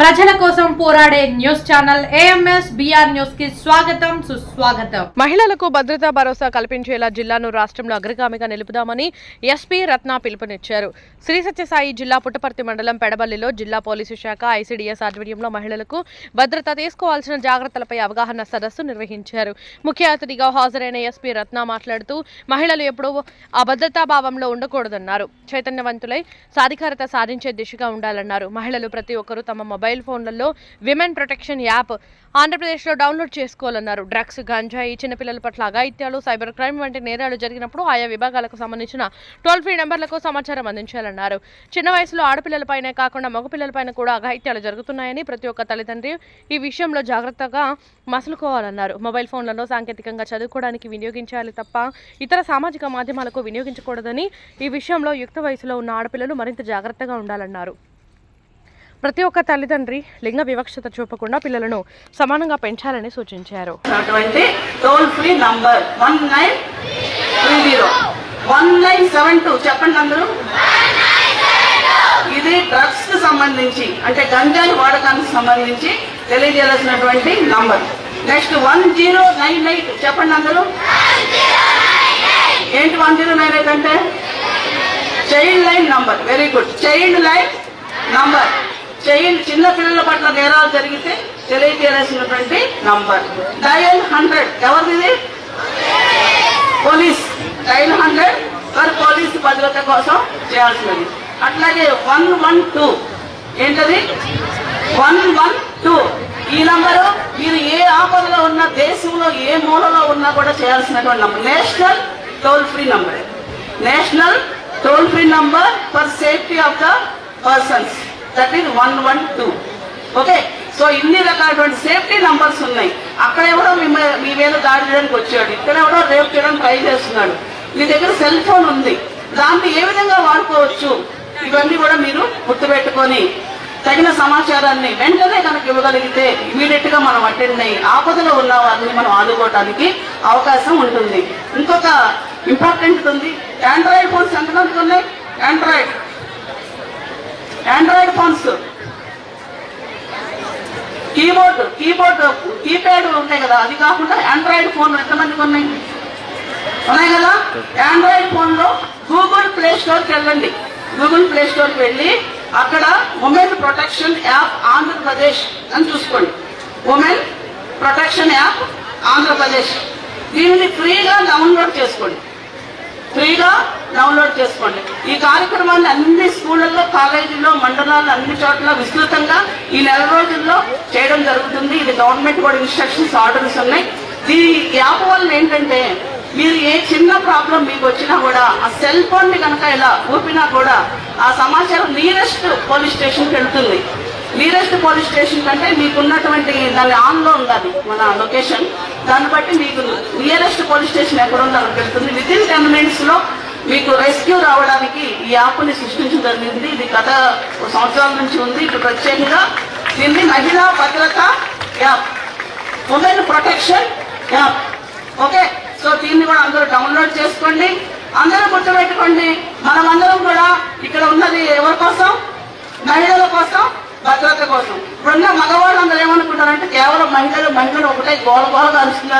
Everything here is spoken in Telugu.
ప్రజల కోసం పోరాడే న్యూస్ ఛానల్ ఏఎంఎస్ బిఆర్ న్యూస్కి స్వాగతం సుస్వాగతం. మహిళలకు భద్రతా భరోసా కల్పించేలా జిల్లాను రాష్ట్రంలో అగ్రగామిగా నిలుపుదామని ఎస్పీ రత్న పిలుపునిచ్చారు. శ్రీ సత్యసాయి జిల్లా పుట్టపర్తి మండలం పెడబల్లిలో జిల్లా పోలీసు శాఖ ఐసీడీఎస్ ఆధ్వర్యంలో మహిళలకు భద్రత తీసుకోవాల్సిన జాగ్రత్తలపై అవగాహన సదస్సు నిర్వహించారు. ముఖ్య అతిథిగా హాజరైన ఎస్పీ రత్న మాట్లాడుతూ మహిళలు ఎప్పుడూ ఆ భద్రతా భావంలో ఉండకూడదన్నారు. చైతన్యవంతులై సాధికారత సాధించే దిశగా ఉండాలన్నారు. మహిళలు ప్రతి ఒక్కరూ తమ మొబైల్ మొబైల్ ఫోన్లలో విమెన్ ప్రొటెక్షన్ యాప్ ఆంధ్రప్రదేశ్లో డౌన్లోడ్ చేసుకోవాలన్నారు. డ్రగ్స్ గంజాయి చిన్నపిల్లల పట్ల అఘాయిత్యాలు సైబర్ క్రైమ్ వంటి నేరాలు జరిగినప్పుడు ఆయా విభాగాలకు సంబంధించిన టోల్ ఫ్రీ నెంబర్లకు సమాచారం అందించాలన్నారు. చిన్న వయసులో ఆడపిల్లలపైనే కాకుండా మగపిల్లలపైన కూడా అఘాయిత్యాలు జరుగుతున్నాయని ప్రతి ఒక్క తల్లిదండ్రి ఈ విషయంలో జాగ్రత్తగా మసలుకోవాలన్నారు. మొబైల్ ఫోన్లలో సాంకేతికంగా చదువుకోవడానికి వినియోగించాలి తప్ప ఇతర సామాజిక మాధ్యమాలకు వినియోగించకూడదని ఈ విషయంలో యుక్త వయసులో ఉన్న ఆడపిల్లలు మరింత జాగ్రత్తగా ఉండాలన్నారు. ప్రతి ఒక్క తల్లిదండ్రి లింగ వివక్షత చూపకుండా పిల్లలను సమానంగా పెంచాలని సూచించారు. Toll free number one nine three zero one nine seven two చెప్పండి అందరూ. ఇది డ్రగ్స్కు సంబంధించి అంటే గంజాయి వాడకానికి సంబంధించి తెలియజేయాల్సినటువంటి number next one zero nine eight చెప్పండి అందరూ. ఏంటి వన్ జీరో నైన్ ఎయిట్ అంటే? Child line number very good child line number child చిన్న పిల్లల పట్ల నేరాలు జరిగితే తెలియజేయాల్సినటువంటి నంబర్. Dial hundred. ఎవరిది? Police. Dial hundred. For police భద్రత కోసం చేయాల్సినది. అట్లాగే వన్ వన్ టూ. ఏంటది? One one two. ఈ నంబరు మీరు ఏ ఆపదలో ఉన్న దేశంలో ఏ మూలలో ఉన్నా కూడా చేయాల్సినటువంటి number. National toll free number. National toll free number for safety of the persons. That is one one two okay so ఇన్ని రకాలటువంటి సేఫ్టీ నంబర్స్ ఉన్నాయి. అక్కడ ఎవడో మీ మీద- మీ మీద దాడి చేయడానికి వచ్చాడు. ఇక్కడ ఎవడో రేపు చేయడానికి ట్రై చేస్తున్నాడు. మీ దగ్గర సెల్ ఫోన్ ఉంది. దాన్ని ఏ విధంగా వాడుకోవచ్చు? ఇవన్నీ కూడా మీరు గుర్తుపెట్టుకొని తగిన సమాచారాన్ని వెంటనే కనుక ఇవ్వగలిగితే ఇమీడియట్గా మనం అటెండ్ అయ్యి ఆపదలో ఉన్న వారిని మనం ఆదుకోవడానికి అవకాశం ఉంటుంది. ఇంకొక ఇంపార్టెంట్ ఉంది. ఆండ్రాయిడ్ ఫోన్స్ ఎంతమందికి ఉన్నాయి? Android Android phones keyboard keyboard keypad ఉంటాయి కదా. అది కాకుండా ఆండ్రాయిడ్ ఫోన్ ఎంతమందికి ఉన్నాయి? ఉన్నాయి కదా? ఆండ్రాయిడ్ ఫోన్లో గూగుల్ ప్లే స్టోర్కి వెళ్ళండి. గూగుల్ ప్లే స్టోర్కి వెళ్ళి అక్కడ ఉమెన్ ప్రొటెక్షన్ యాప్ ఆంధ్రప్రదేశ్ అని చూసుకోండి. ఉమెన్ ప్రొటెక్షన్ యాప్ ఆంధ్రప్రదేశ్ దీనిని ఫ్రీగా డౌన్లోడ్ చేసుకోండి. ఫ్రీగా డౌన్లోడ్ చేసుకోండి. ఈ కార్యక్రమాన్ని అన్ని స్కూళ్ళల్లో కాలేజీల్లో మండలాల్లో అన్ని చోట్ల విస్తృతంగా ఈ నెల రోజుల్లో చేయడం జరుగుతుంది. ఇది గవర్నమెంట్ కూడా ఇన్స్ట్రక్షన్స్ ఆర్డర్స్ ఉన్నాయి. ఈ యాప్ వల్ల ఏంటంటే మీరు ఏ చిన్న ప్రాబ్లం మీకు వచ్చినా కూడా ఆ సెల్ ఫోన్ని కనుక ఇలా ఊపినా కూడా ఆ సమాచారం నియరెస్ట్ పోలీస్ స్టేషన్కి వెళ్తుంది. నియరెస్ట్ పోలీస్ స్టేషన్ కంటే మీకు ఉన్నటువంటి దాని ఆన్లో ఉండాలి మన లొకేషన్. దాన్ని బట్టి మీకు నియరెస్ట్ పోలీస్ స్టేషన్ ఎక్కడ ఉందో తెలుస్తుంది. వితిన్ విత్ ఇన్ టెన్ మినిట్స్లో మీకు రెస్క్యూ రావడానికి ఈ యాప్ని సృష్టించడం జరిగింది. ఇది గత సంవత్సరాల నుంచి ఉంది. ఇప్పుడు ప్రత్యేకంగా దీన్ని మహిళా భద్రత app women protection app. Okay? So దీన్ని కూడా అందరూ డౌన్లోడ్ చేసుకోండి. అందరూ గుర్తుపెట్టుకోండి. మనమందరం కూడా ఇక్కడ ఉన్నది ఎవరి కోసం? కోసం. ఇప్పుడున్న మగవాళ్ళు అందరూ ఏమనుకుంటారంటే కేవలం మహిళలు మహిళలు ఒకటే గోల గోలగా అరుస్తున్నారు.